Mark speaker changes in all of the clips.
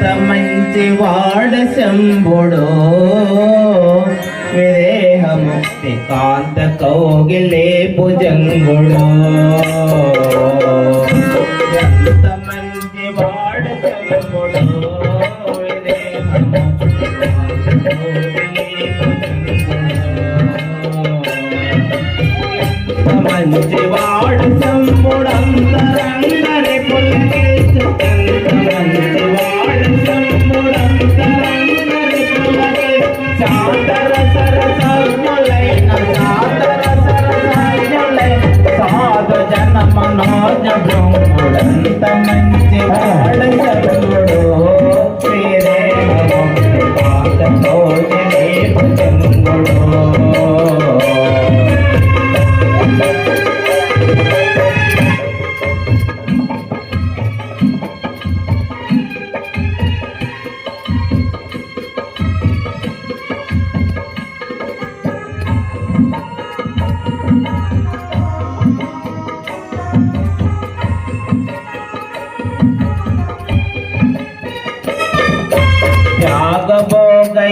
Speaker 1: ఎంత మంచి వాడ శంభుడు విదేహముక్తి కాంత కౌగిలే భుజంగుడు ఎంత మంచి వాడ శంభుడు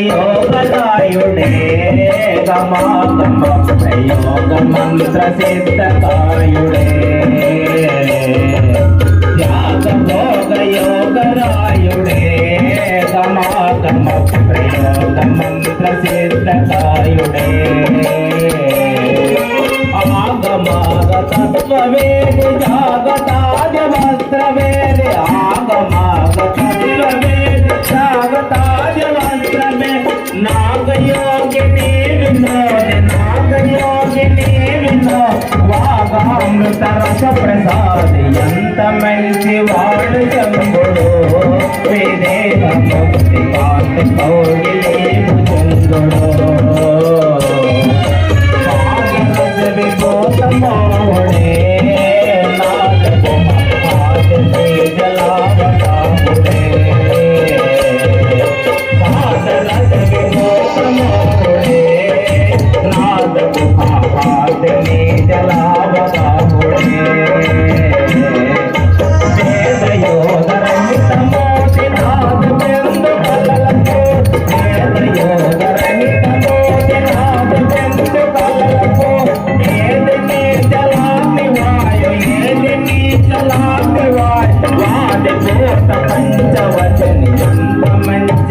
Speaker 1: యోగదాయుడే గమాగమ యోగ మంత్ర సిద్ధకాయుడే త్యాగభోగ యోగరాయుడే గమాగమ ప్రయోగ మంత్ర సిద్ధకాయుడే ఆగమాగ తత్వవేది జాగతాజ వస్త్రవేది ఆ వస్త్రమే నాగయోగిని వినోది నాగయోగిని వాగామృత రస ప్రసాది ఎంత మంచి వాడు చంబుడు వేదేహ ముక్తి కాంతి కౌగిలే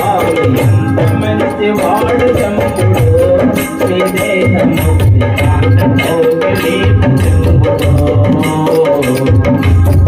Speaker 1: వెళ్ళము స్వామి ఎంత మంచి వాడు శంకుడు విదేహముక్తి కాంత